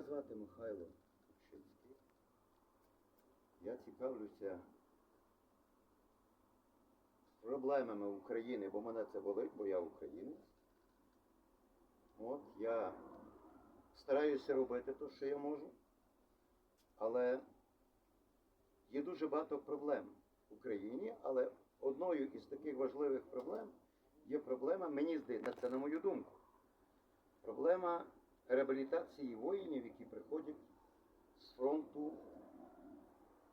Мене звати Михайло Купчинський. Я цікавлюся проблемами України, бо мене це болить, бо я українець. От я стараюся робити те, що я можу, але є дуже багато проблем в Україні, але одною із таких важливих проблем є проблема, мені здається, це на мою думку, проблема реабілітації воїнів, які приходять з фронту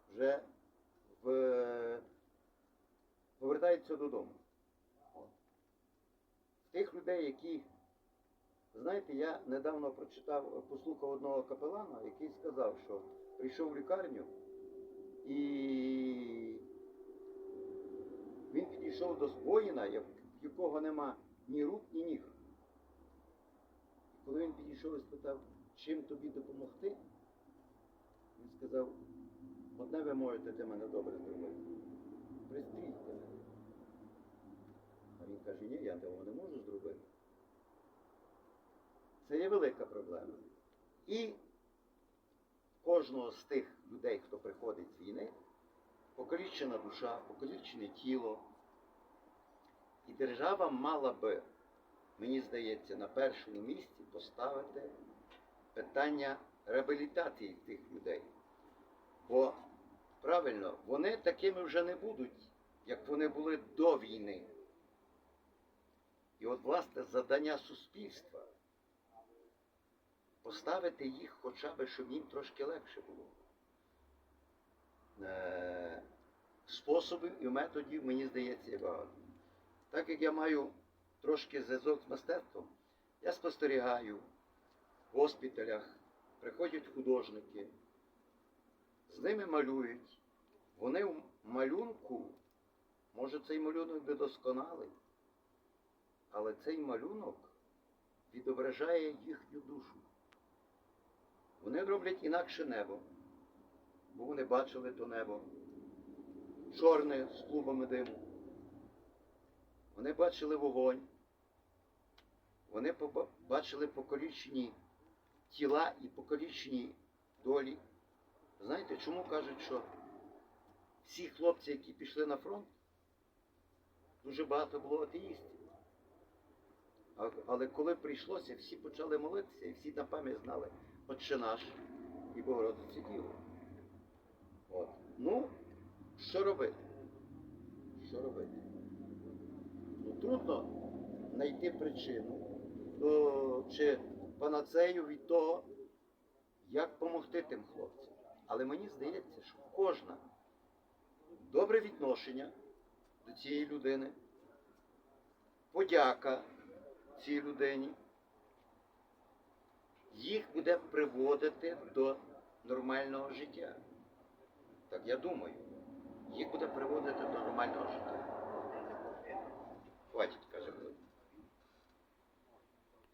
вже в... повертаються додому. Тих людей, які, знаєте, я недавно прочитав, послухав одного капелана, який сказав, що прийшов в лікарню і він підійшов до воїна, в якого нема ні рук, ні ніг. Підійшов і спитав, чим тобі допомогти, він сказав, одне ви можете для мене добре зробити. Пристрійте мене. А він каже, ні, я того не можу зробити. Це є велика проблема. І кожного з тих людей, хто приходить з війни, покалічена душа, покалічене тіло. І держава мала би мені здається, на першому місці поставити питання реабілітації тих людей. Бо правильно, вони такими вже не будуть, як вони були до війни. І от, власне, завдання суспільства поставити їх хоча б, щоб їм трошки легше було. Е, Способів і методів, мені здається, багато. Так як я маю трошки зв'язок з мистецтвом, я спостерігаю в госпіталях, приходять художники, з ними малюють. Вони в малюнку, може цей малюнок недосконалий, але цей малюнок відображає їхню душу. Вони роблять інакше небо, бо вони бачили то небо, чорне з клубами диму. Вони бачили вогонь, вони бачили покалічені тіла і покалічені долі. Знаєте, чому кажуть, що всі хлопці, які пішли на фронт, дуже багато було атеїстів. Але коли прийшлося, всі почали молитися і всі на пам'ять знали Отче наш і Богородиці Діву. От. Ну, що робити? Що робити? Ну, трудно знайти причину о, чи панацею від того, як допомогти тим хлопцям. Але мені здається, що кожна добре відношення до цієї людини, подяка цій людині, їх буде приводити до нормального життя. Так я думаю, їх буде приводити до нормального життя. Хватить.